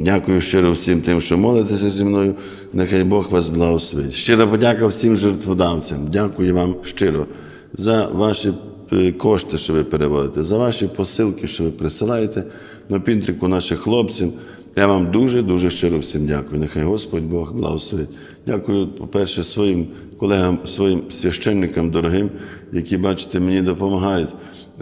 Дякую щиро всім тим, що молитеся зі мною. Нехай Бог вас благословить. Щира подяка всім жертводавцям. Дякую вам щиро за ваші е, кошти, що ви переводите, за ваші посилки, що ви присилаєте на підтримку наших хлопців. Я вам дуже дуже щиро всім дякую. Нехай Господь Бог благословить. Дякую, по-перше, своїм колегам, своїм священникам дорогим, які, бачите, мені допомагають.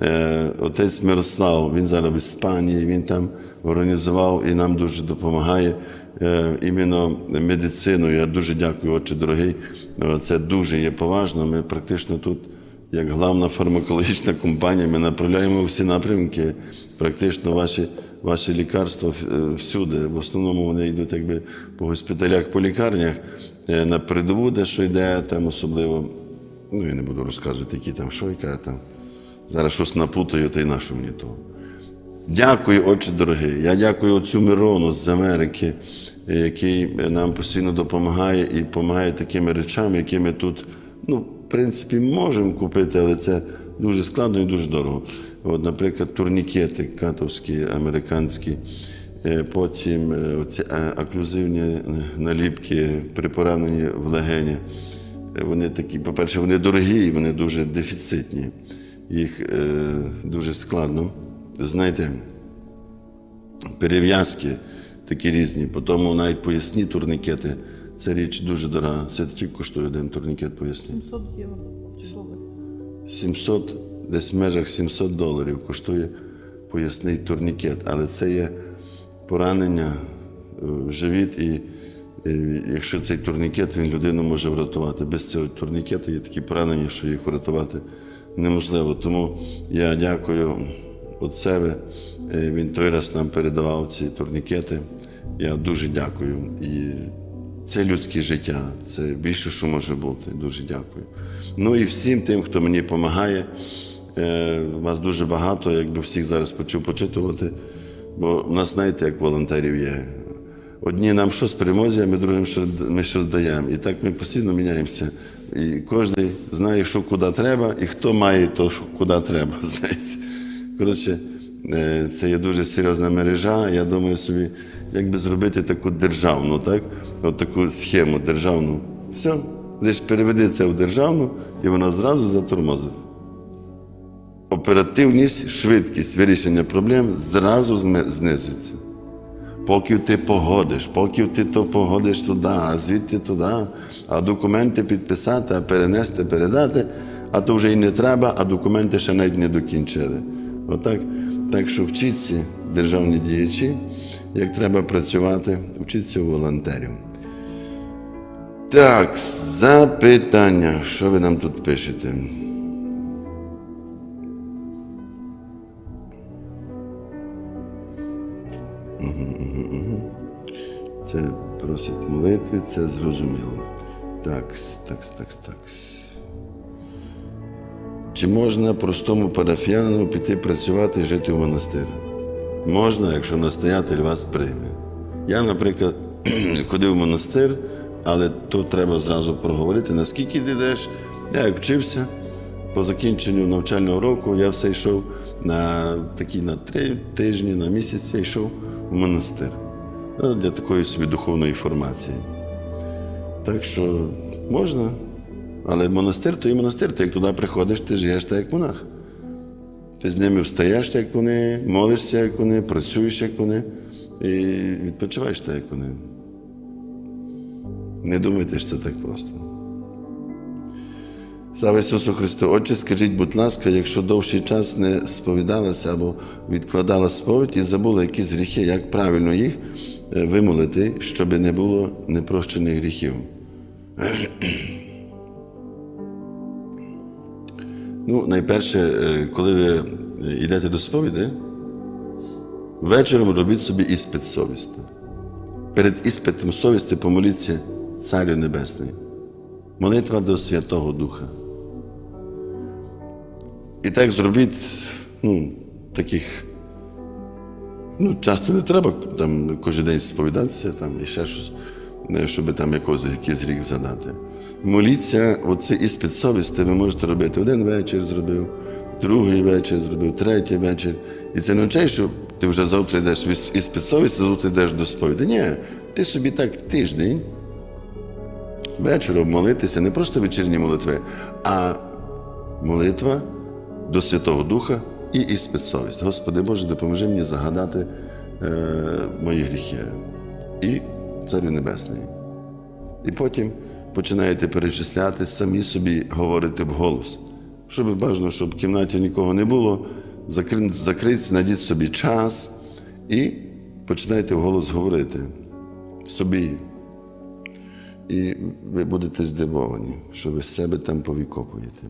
Е, Отець Мирослав, він зараз в Іспанії, він там організував і нам дуже допомагає е, іменно медициною. Я дуже дякую, отче дорогий. Е, Це дуже є поважно. Ми практично тут, як главна фармакологічна компанія, ми направляємо всі напрямки, практично ваші, ваші лікарства е, всюди. В основному вони йдуть якби по госпіталях, по лікарнях, на передову, де що йде, там особливо. Ну, я не буду розказувати, які там що, яка там. Зараз щось напутаю, та й нашу мені того. Дякую, отче дорогий. Я дякую отцю Мирону з Америки, е, який нам постійно допомагає і допомагає такими речами, які ми тут, ну, в принципі, можемо купити, але це дуже складно і дуже дорого. От, наприклад, турнікети катовські, американські, е, потім е, оці е, оклюзивні е, наліпки при пораненні в легені. Е, Вони такі, по-перше, вони дорогі і вони дуже дефіцитні. Їх е, дуже складно. Знаєте, перев'язки такі різні, потім навіть поясні турнікети. Це річ дуже дорога. Це тільки коштує один турнікет поясні. 700 євро. чи доларів. 700, десь в межах 700 доларів коштує поясний турнікет. Але це є поранення е, в живіт, і е, якщо цей турнікет, він людину може врятувати. Без цього турнікету є такі поранення, що їх врятувати неможливо. Тому я дякую від себе. Е, Він той раз нам передавав ці турнікети. Я дуже дякую. І це людське життя, це більше, що може бути. Дуже дякую. Ну і всім тим, хто мені допомагає. Е, Вас дуже багато, якби всіх зараз почув почитувати. Бо в нас, знаєте, як волонтерів є. Одні нам щось привозять, ми другим ми щось даємо. І так ми постійно міняємося. І кожен знає, що куди треба, і хто має то, що куди треба. Знаєте. Коротше, е, це є дуже серйозна мережа. Я думаю собі, як би зробити таку державну, так? От таку схему державну. Все, лише переведи це в державну, і вона зразу затормозить. Оперативність, швидкість вирішення проблем зразу знизиться. Поки ти погодиш, поки ти то погодиш туди, а звідти туди, а документи підписати, а перенести, передати, а то вже і не треба, а документи ще навіть не докінчили. Отак. Так що вчіться, державні діячі, як треба працювати, вчіться у волонтерів. Так, запитання. Що ви нам тут пишете? Це просить молитви, це зрозуміло. Так, так, так, так. Чи можна простому парафіянину піти працювати і жити в монастир? Можна, якщо настоятель вас прийме. Я, наприклад, ходив в монастир, але тут треба зразу проговорити, наскільки ти йдеш. Я як вчився, по закінченню навчального року я все йшов на такі на три тижні, на місяць я йшов в монастир для такої собі духовної формації. Так що можна. Але монастир то і монастир. Ти як туди приходиш, ти живеш так, як монах. Ти з ними встаєш, як вони, молишся, як вони, працюєш, як вони, і відпочиваєш так, як вони. Не думайте, що це так просто. Слава Ісусу Христу! Отче, скажіть, будь ласка, якщо довший час не сповідалася або відкладала сповідь і забула якісь гріхи, як правильно їх вимолити, щоб не було непрощених гріхів? Ну, найперше, е, коли ви йдете до сповіді, вечором робіть собі іспит совісти. Перед іспитом совісті помоліться Царю Небесний. Молитва до Святого Духа. І так зробіть, ну, таких. Ну, часто не треба там кожен день сповідатися там, і ще щось, е, щоб там якогось якийсь гріх задати. Моліться, оцей іспит совісті ви можете робити один вечір зробив, другий вечір зробив, третій вечір. І це не означає, що ти вже завтра йдеш із- із підсовісті, завтра йдеш до сповіді. Ні, ти собі так тиждень вечором молитися, не просто вечірні молитви, а молитва до Святого Духа і із підсовість. Господи Боже, допоможи мені загадати е, мої гріхи і Царю Небесний. І потім починаєте перечисляти, самі собі говорити вголос. Щоб бажано, щоб в кімнаті нікого не було, закри- закрийте, знайдіть собі час і починайте вголос говорити собі. І ви будете здивовані, що ви з себе там повікопуєте.